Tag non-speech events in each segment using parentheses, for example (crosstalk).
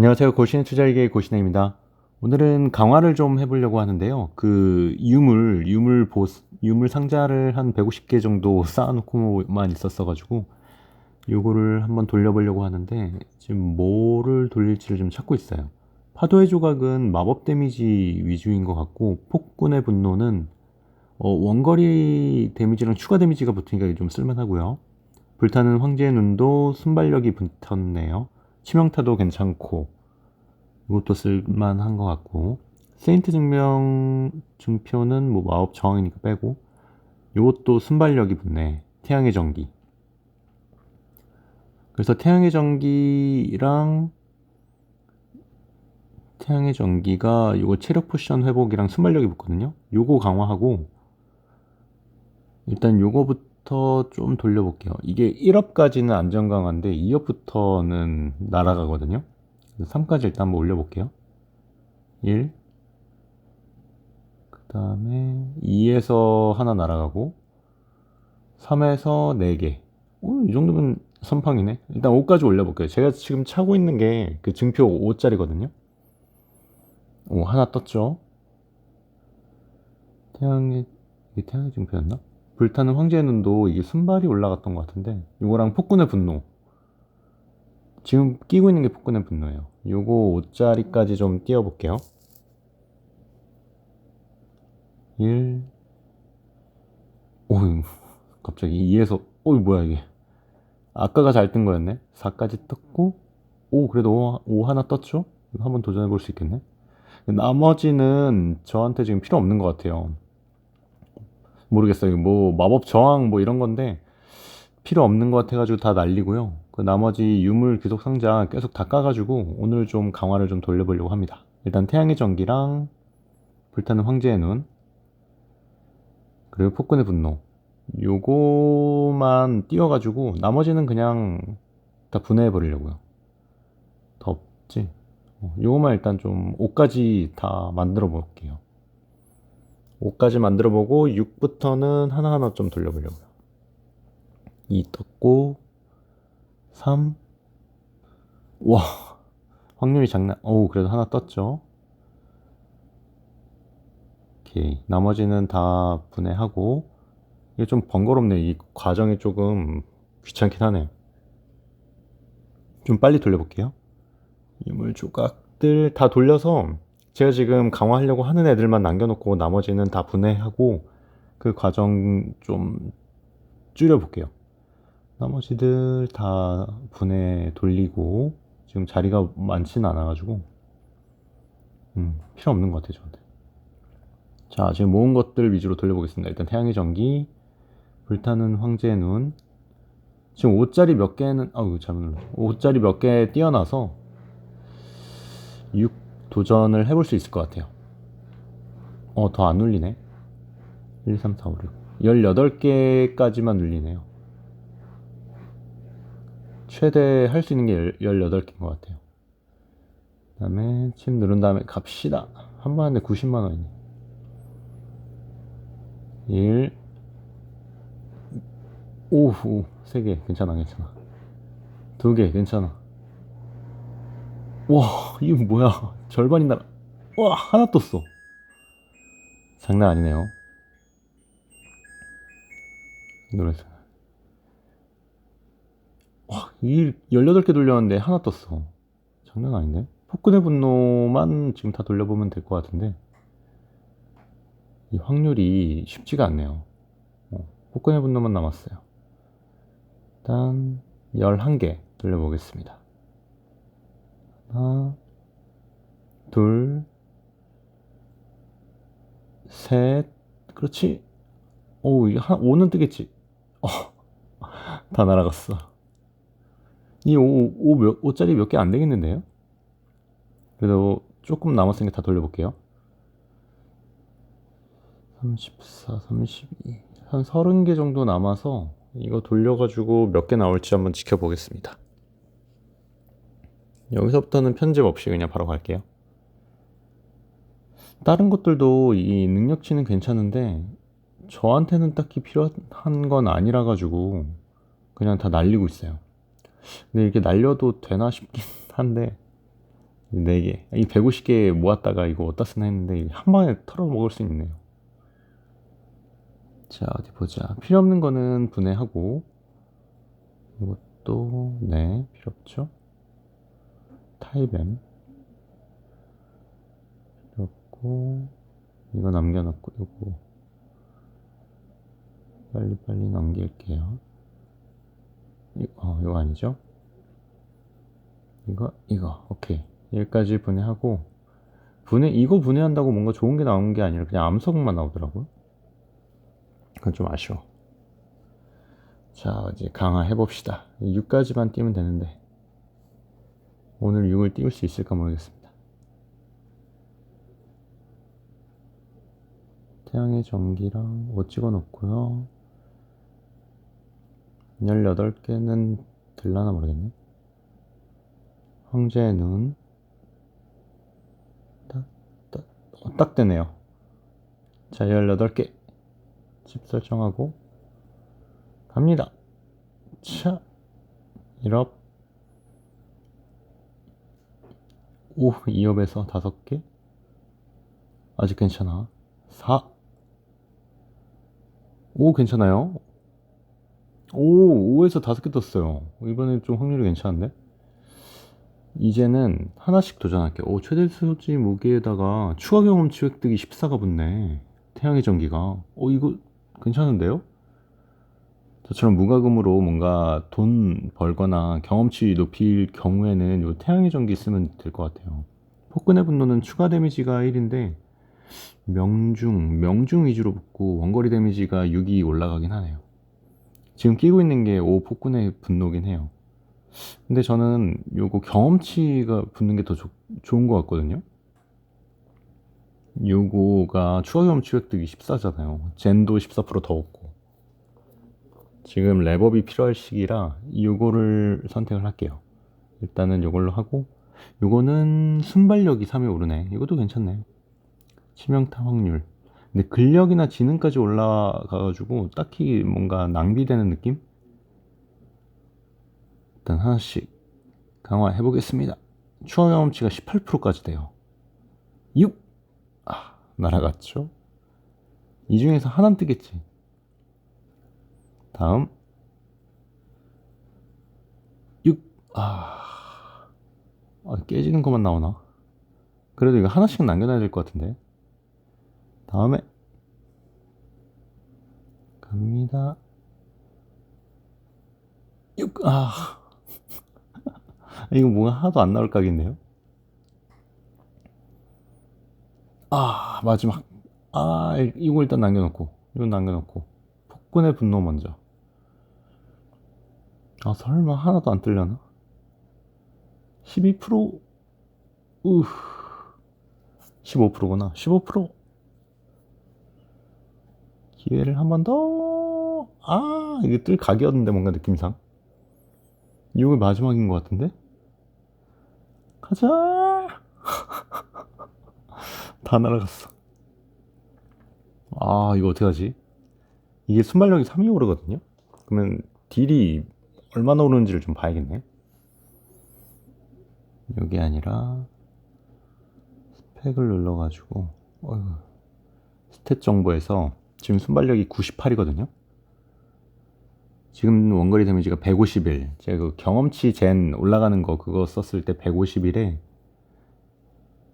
안녕하세요. 고신의 투자일계의 고신혜입니다. 오늘은 강화를 좀 해보려고 하는데요. 그 유물, 유물 보, 유물 상자를 한 150개 정도 (laughs) 쌓아놓고만 있었어가지고 요거를 한번 돌려보려고 하는데 지금 뭐를 돌릴지를 좀 찾고 있어요. 파도의 조각은 마법 데미지 위주인 것 같고 폭군의 분노는 어, 원거리 데미지랑 추가 데미지가 붙으니까 좀 쓸만하고요. 불타는 황제의 눈도 순발력이 붙었네요. 치명타도 괜찮고 이것도 쓸만한 것 같고. 세인트 증명 증표는 뭐 마법 저항이니까 빼고. 이것도 순발력이 붙네. 태양의 전기. 그래서 태양의 전기랑 태양의 전기가 이거 체력 포션 회복이랑 순발력이 붙거든요. 요거 강화하고 일단 요거부터 좀 돌려볼게요. 이게 1업까지는 안전 강화인데 2업부터는 날아가거든요 3까지 일단 한번 올려볼게요. 1 그 다음에 2에서 하나 날아가고 3에서 4개. 오, 이 정도면 선팡이네. 일단 5까지 올려볼게요. 제가 지금 차고 있는 게 그 증표 5짜리거든요. 오 하나 떴죠? 태양의 이게 태양의 증표였나? 불타는 황제의 눈도 이게 순발이 올라갔던 것 같은데 이거랑 폭군의 분노 지금 끼고 있는 게 폭군의 분노예요. 요거 5짜리까지 좀 띄워볼게요. 1 오, (laughs) 갑자기 2에서 오, 뭐야 이게. 아까가 잘 뜬 거였네. 4까지 떴고 오 그래도 5, 5 하나 떴죠? 이거 한번 도전해 볼 수 있겠네. 나머지는 저한테 지금 필요 없는 것 같아요. 모르겠어요. 뭐 마법 저항 뭐 이런 건데 필요 없는 것 같아가지고 다 날리고요 그 나머지 유물 귀속 상자 계속 다 까가지고 오늘 좀 강화를 좀 돌려보려고 합니다. 일단 태양의 전기랑 불타는 황제의 눈 그리고 폭군의 분노. 요거만 띄워가지고 나머지는 그냥 다 분해해 버리려고요. 더 없지? 어, 요거만 일단 좀 5까지 다 만들어 볼게요. 5까지 만들어 보고 6부터는 하나하나 좀 돌려보려고요. 2 떴고 3 와, 확률이 장난, 어우, 그래도 하나 떴죠. 오케이. 나머지는 다 분해하고, 이게 좀 번거롭네. 이 과정이 조금 귀찮긴 하네요. 좀 빨리 돌려볼게요. 유물 조각들 다 돌려서, 제가 지금 강화하려고 하는 애들만 남겨놓고, 나머지는 다 분해하고, 그 과정 좀 줄여볼게요. 나머지들 다 분해 돌리고 지금 자리가 많지는 않아가지고 음, 필요 없는 것 같아요 저한테. 자 지금 모은 것들 위주로 돌려보겠습니다. 일단 태양의 전기 불타는 황제의 눈. 지금 5짜리 몇 개는 아우 잘못 눌렀 5짜리 몇 개 띄어나서 6 도전을 해볼 수 있을 것 같아요. 어더 안 눌리네. 1, 2, 3, 4, 5, 6 18개까지만 눌리네요 최대 할 수 있는 게 18개인 것 같아요. 그 다음에 침 누른 다음에 갑시다. 한번 하는데 90만 원이네. 1 오, 오, 3개. 괜찮아, 괜찮아. 2개, 괜찮아. 와, 이거 뭐야. 절반이 나 와, 하나 떴어. 장난 아니네요. 노래서. 와, 이 18개 돌렸는데 하나 떴어. 장난 아닌데? 폭군의 분노만 지금 다 돌려보면 될 것 같은데, 이 확률이 쉽지가 않네요. 어, 폭군의 분노만 남았어요. 일단, 11개 돌려보겠습니다. 하나, 둘, 셋, 그렇지. 오, 이게 한, 5는 뜨겠지. 어, (laughs) 다 날아갔어. 이 5, 5, 몇, 5짜리 몇 개 안 되겠는데요? 그래도 조금 남았으니까 다 돌려볼게요. 34, 32. 한 30개 정도 남아서 이거 돌려가지고 몇 개 나올지 한번 지켜보겠습니다. 여기서부터는 편집 없이 그냥 바로 갈게요. 다른 것들도 이 능력치는 괜찮은데 저한테는 딱히 필요한 건 아니라 가지고 그냥 다 날리고 있어요. 근데 이렇게 날려도 되나 싶긴 한데 4개. 이 150개 모았다가 이거 어디다 쓰나 했는데 한 방에 털어 먹을 수 있네요. 자, 어디 보자. 필요 없는 거는 분해하고 이것도 네, 필요 없죠. 타입M 필요 없고 이거 남겨놓고 이거 빨리빨리 넘길게요. 이, 어, 이거 아니죠? 이거, 이거, 오케이. 여기까지 분해하고, 분해, 이거 분해한다고 뭔가 좋은 게 나오는 게 아니라 그냥 암석만 나오더라고요. 그건 좀 아쉬워. 자, 이제 강화 해봅시다. 6까지만 띄면 되는데, 오늘 6을 띄울 수 있을까 모르겠습니다. 태양의 전기랑 5 찍어 놓고요. 18개는 들라나 모르겠네. 황제의 눈. 딱, 딱, 어, 딱 되네요. 자, 18개. 집 설정하고. 갑니다. 차. 1업. 5, 2업에서 5개. 아직 괜찮아. 4. 오, 괜찮아요. 오, 5에서 5개 떴어요. 이번엔 좀 확률이 괜찮은데? 이제는 하나씩 도전할게요. 오, 최대 수지 무게에다가 추가 경험치 획득이 14가 붙네. 태양의 전기가. 오, 이거 괜찮은데요? 저처럼 무과금으로 뭔가 돈 벌거나 경험치 높일 경우에는 요 태양의 전기 쓰면 될 것 같아요. 폭근의 분노는 추가 데미지가 1인데 명중, 명중 위주로 붙고 원거리 데미지가 6이 올라가긴 하네요. 지금 끼고 있는 게 5 폭군의 분노긴 해요. 근데 저는 요거 경험치가 붙는 게 더 좋은 것 같거든요. 요거가 추가 경험치 획득이 14잖아요. 젠도 14%더 얻고. 지금 랩업이 필요할 시기라 요거를 선택을 할게요. 일단은 요걸로 하고 요거는 순발력이 3에 오르네. 이것도 괜찮네. 치명타 확률. 근데 근력이나 지능까지 올라가가지고 딱히 뭔가 낭비되는 느낌? 일단 하나씩 강화해 보겠습니다. 추워 경험치가 18%까지 돼요. 6! 아, 날아갔죠? 이 중에서 하나는 뜨겠지. 다음. 6! 아, 아 깨지는 것만 나오나? 그래도 이거 하나씩 남겨놔야 될 것 같은데. 다음에 갑니다. 6, 아. (laughs) 이거 뭔가 하나도 안 나올 각인데요? 아, 마지막. 아, 이거 일단 남겨놓고. 이건 남겨놓고. 폭군의 분노 먼저. 아, 설마 하나도 안 뜰려나? 12%? 우 15%구나. 15%? 기회를 한 번 더. 아, 이게 뜰 각이었는데, 뭔가 느낌상. 이거 마지막인 것 같은데? 가자! (laughs) 다 날아갔어. 아, 이거 어떡하지? 이게 순발력이 3이 오르거든요? 그러면 딜이 얼마나 오르는지를 좀 봐야겠네. 여기 아니라, 스펙을 눌러가지고, 어휴, 스탯 정보에서 지금 순발력이 98이거든요. 지금 원거리 데미지가 151. 제가 그 경험치 젠 올라가는 거 그거 썼을 때 151에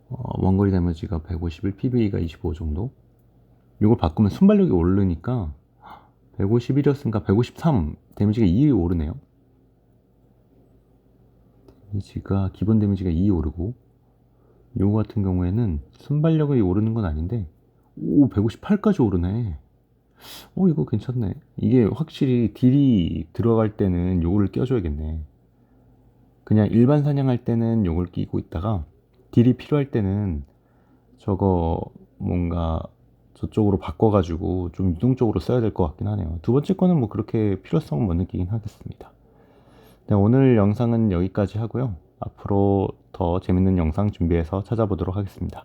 어, 원거리 데미지가 151, PV가 25 정도. 이걸 바꾸면 순발력이 오르니까 151이었으니까 153 데미지가 2 오르네요. 데미지가 기본 데미지가 2 오르고 요거 같은 경우에는 순발력이 오르는 건 아닌데 오, 158까지 오르네. 어, 이거 괜찮네. 이게 확실히 딜이 들어갈 때는 요거를 껴줘야겠네. 그냥 일반 사냥할 때는 요걸 끼고 있다가 딜이 필요할 때는 저거 뭔가 저쪽으로 바꿔가지고 좀 유동적으로 써야 될 것 같긴 하네요. 두 번째 거는 뭐 그렇게 필요성은 못 느끼긴 하겠습니다. 네, 오늘 영상은 여기까지 하고요. 앞으로 더 재밌는 영상 준비해서 찾아보도록 하겠습니다.